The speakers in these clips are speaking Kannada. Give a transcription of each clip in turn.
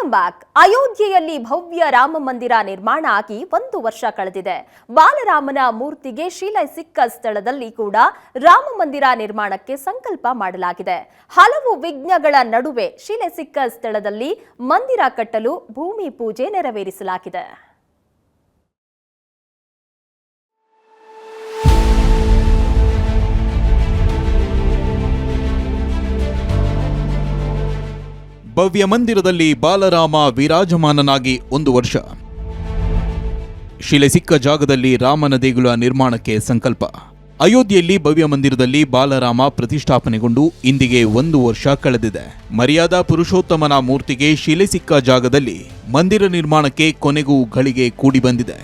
ವೆಲ್ಕಮ್ ಬ್ಯಾಕ್ ಅಯೋಧ್ಯೆಯಲ್ಲಿ ಭವ್ಯ ರಾಮ ಮಂದಿರ ನಿರ್ಮಾಣ ಆಗಿ ಒಂದು ವರ್ಷ ಕಳೆದಿದೆ. ಬಾಲರಾಮನ ಮೂರ್ತಿಗೆ ಶಿಲೆ ಸಿಕ್ಕ ಸ್ಥಳದಲ್ಲಿ ಕೂಡ ರಾಮ ಮಂದಿರ ನಿರ್ಮಾಣಕ್ಕೆ ಸಂಕಲ್ಪ ಮಾಡಲಾಗಿದೆ. ಹಲವು ವಿಘ್ನಗಳ ನಡುವೆ ಶಿಲೆ ಸಿಕ್ಕ ಸ್ಥಳದಲ್ಲಿ ಮಂದಿರ ಕಟ್ಟಲು ಭೂಮಿ ಪೂಜೆ ನೆರವೇರಿಸಲಾಗಿದೆ. ಭವ್ಯ ಮಂದಿರದಲ್ಲಿ ಬಾಲರಾಮ ವಿರಾಜಮಾನನಾಗಿ ಒಂದು ವರ್ಷ. ಶಿಲೆ ಸಿಕ್ಕ ಜಾಗದಲ್ಲಿ ರಾಮನ ದೇಗುಲ ನಿರ್ಮಾಣಕ್ಕೆ ಸಂಕಲ್ಪ. ಅಯೋಧ್ಯೆಯಲ್ಲಿ ಭವ್ಯ ಮಂದಿರದಲ್ಲಿ ಬಾಲರಾಮ ಪ್ರತಿಷ್ಠಾಪನೆಗೊಂಡು ಇಂದಿಗೆ ಒಂದು ವರ್ಷ ಕಳೆದಿದೆ. ಮರ್ಯಾದಾ ಪುರುಷೋತ್ತಮನ ಮೂರ್ತಿಗೆ ಶಿಲೆ ಸಿಕ್ಕ ಜಾಗದಲ್ಲಿ ಮಂದಿರ ನಿರ್ಮಾಣಕ್ಕೆ ಕೊನೆಗೂ ಗಳಿಗೆ ಕೂಡಿ ಬಂದಿದೆ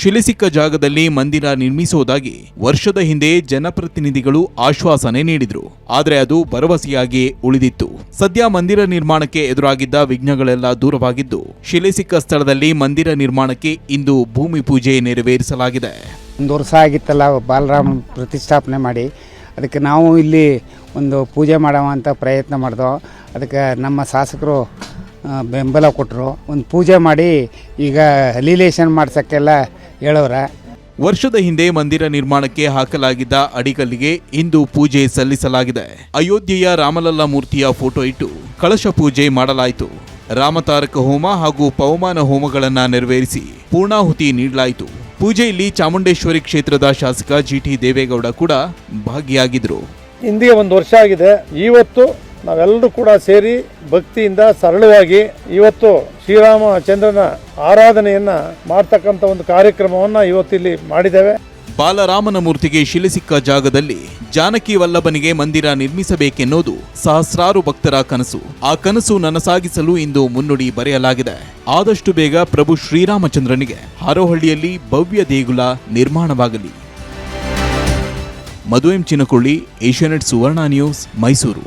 ಶಿಲೆ ಸಿಕ್ಕ ಜಾಗದಲ್ಲಿ ಮಂದಿರ ನಿರ್ಮಿಸುವುದಾಗಿ ವರ್ಷದ ಹಿಂದೆ ಜನಪ್ರತಿನಿಧಿಗಳು ಆಶ್ವಾಸನೆ ನೀಡಿದ್ರು. ಆದರೆ ಅದು ಭರವಸೆಯಾಗಿ ಉಳಿದಿತ್ತು. ಸದ್ಯ ಮಂದಿರ ನಿರ್ಮಾಣಕ್ಕೆ ಎದುರಾಗಿದ್ದ ವಿಘ್ನಗಳೆಲ್ಲ ದೂರವಾಗಿದ್ದು ಶಿಲೆ ಸಿಕ್ಕ ಸ್ಥಳದಲ್ಲಿ ಮಂದಿರ ನಿರ್ಮಾಣಕ್ಕೆ ಇಂದು ಭೂಮಿ ಪೂಜೆ ನೆರವೇರಿಸಲಾಗಿದೆ. ಒಂದು ವರ್ಷ ಆಗಿತ್ತಲ್ಲ, ಬಾಲರಾಮ್ ಪ್ರತಿಷ್ಠಾಪನೆ ಮಾಡಿ. ಅದಕ್ಕೆ ನಾವು ಇಲ್ಲಿ ಒಂದು ಪೂಜೆ ಅಂತ ಪ್ರಯತ್ನ ಮಾಡಿದೋ, ಅದಕ್ಕೆ ನಮ್ಮ ಶಾಸಕರು ಬೆಂಬಲ ಕೊಟ್ಟರು ಒಂದು ಪೂಜೆ ಮಾಡಿ ಈಗ ರಿಲೇಷನ್ ಮಾಡ್ಸೋಕ್ಕೆಲ್ಲ ಹೇಳೋರೆ. ವರ್ಷದ ಹಿಂದೆ ಮಂದಿರ ನಿರ್ಮಾಣಕ್ಕೆ ಹಾಕಲಾಗಿದ್ದ ಅಡಿಗಲ್ಲಿಗೆ ಇಂದು ಪೂಜೆ ಸಲ್ಲಿಸಲಾಗಿದೆ. ಅಯೋಧ್ಯೆಯ ರಾಮಲಲ್ಲಾ ಮೂರ್ತಿಯ ಫೋಟೋ ಇಟ್ಟು ಕಳಶ ಪೂಜೆ ಮಾಡಲಾಯಿತು. ರಾಮತಾರಕ ಹೋಮ ಹಾಗೂ ಪವಮಾನ ಹೋಮಗಳನ್ನು ನೆರವೇರಿಸಿ ಪೂರ್ಣಾಹುತಿ ನೀಡಲಾಯಿತು. ಪೂಜೆಯಲ್ಲಿ ಚಾಮುಂಡೇಶ್ವರಿ ಕ್ಷೇತ್ರದ ಶಾಸಕ ಜಿಟಿ ದೇವೇಗೌಡ ಕೂಡ ಭಾಗಿಯಾಗಿದ್ರು ಹಿಂದಿಗೆ ಒಂದು ವರ್ಷ ಆಗಿದೆ. ಇವತ್ತು ನಾವೆಲ್ಲರೂ ಕೂಡ ಸೇರಿ ಭಕ್ತಿಯಿಂದ ಸರಳವಾಗಿ ಇವತ್ತು ಶ್ರೀರಾಮ ಚಂದ್ರನ ಆರಾಧನೆಯನ್ನ ಮಾಡ್ತಕ್ಕಂಥ ಒಂದು ಕಾರ್ಯಕ್ರಮವನ್ನ ಇವತ್ತಿಲ್ಲಿ ಮಾಡಿದ್ದೇವೆ. ಬಾಲರಾಮನ ಮೂರ್ತಿಗೆ ಶಿಲೆ ಸಿಕ್ಕ ಜಾಗದಲ್ಲಿ ಜಾನಕಿ ವಲ್ಲಭನಿಗೆ ಮಂದಿರ ನಿರ್ಮಿಸಬೇಕೆನ್ನೋದು ಸಹಸ್ರಾರು ಭಕ್ತರ ಕನಸು. ಆ ಕನಸು ನನಸಾಗಿಸಲು ಇಂದು ಮುನ್ನುಡಿ ಬರೆಯಲಾಗಿದೆ. ಆದಷ್ಟು ಬೇಗ ಪ್ರಭು ಶ್ರೀರಾಮಚಂದ್ರನಿಗೆ ಹಾರೋಹಳ್ಳಿಯಲ್ಲಿ ಭವ್ಯ ದೇಗುಲ ನಿರ್ಮಾಣವಾಗಲಿ. Madhu M Chinakolli Asianet Suvarna news, Mysuru.